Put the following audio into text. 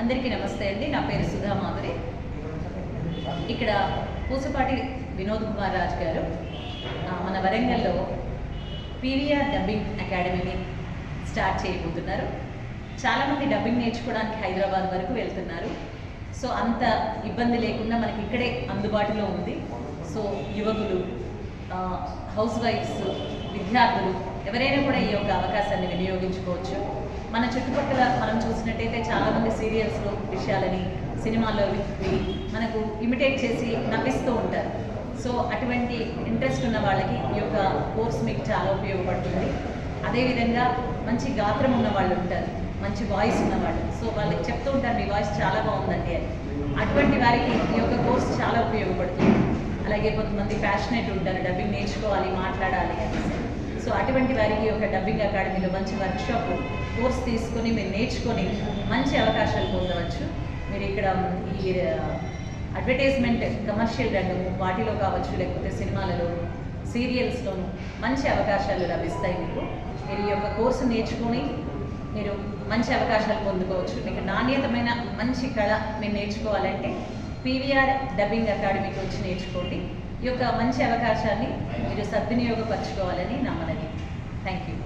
అందరికీ నమస్తే అండి. నా పేరు సుధా మాధురి. ఇక్కడ పూసపాటి వినోద్ కుమార్ రాజ్ గారు మన వరంగల్లో పీవీఆర్ డబ్బింగ్ అకాడమీని స్టార్ట్ చేయబోతున్నారు. చాలామంది డబ్బింగ్ నేర్చుకోవడానికి హైదరాబాద్ వరకు వెళ్తున్నారు. సో అంత ఇబ్బంది లేకుండా మనకి ఇక్కడే అందుబాటులో ఉంది. సో యువకులు హౌస్ వైఫ్స్ విద్యార్థులు ఎవరైనా కూడా ఈ యొక్క అవకాశాన్ని వినియోగించుకోవచ్చు. మన చుట్టుపక్కల మనం చూసినట్టయితే చాలామంది సీరియల్స్లో విషయాలని సినిమాల్లో విప్పి మనకు ఇమిటేట్ చేసి నవ్విస్తూ ఉంటారు. సో అటువంటి ఇంట్రెస్ట్ ఉన్న వాళ్ళకి ఈ యొక్క కోర్స్ మీకు చాలా ఉపయోగపడుతుంది. అదేవిధంగా మంచి గాత్రం ఉన్న వాళ్ళు ఉంటారు మంచి వాయిస్ ఉన్న వాళ్ళు. సో వాళ్ళకి చెప్తూ ఉంటారు మీ వాయిస్ చాలా బాగుందండి అని. అటువంటి వారికి ఈ యొక్క కోర్స్ చాలా ఉపయోగపడుతుంది. అలాగే కొంతమంది ప్యాషనేట్ ఉంటారు డబ్బింగ్ నేర్చుకోవాలి మాట్లాడాలి అనేసి. సో అటువంటి వారికి ఒక డబ్బింగ్ అకాడమీలో మంచి వర్క్షాప్ కోర్స్ తీసుకొని మీరు నేర్చుకొని మంచి అవకాశాలు పొందవచ్చు. మీరు ఇక్కడ ఈ అడ్వర్టైజ్మెంట్ కమర్షియల్ రంగము వాటిలో కావచ్చు లేకపోతే సినిమాలలో సీరియల్స్లోను మంచి అవకాశాలు లభిస్తాయి మీకు. మీరు ఈ యొక్క కోర్సు నేర్చుకొని మీరు మంచి అవకాశాలు పొందుకోవచ్చు. మీకు నాణ్యతమైన మంచి కళ మీరు నేర్చుకోవాలంటే పీవీఆర్ డబ్బింగ్ అకాడమీకి వచ్చి నేర్చుకోండి. ఈ యొక్క మంచి అవకాశాన్ని మీరు సద్వినియోగపరచుకోవాలని నా మనవి థ్యాంక్ యూ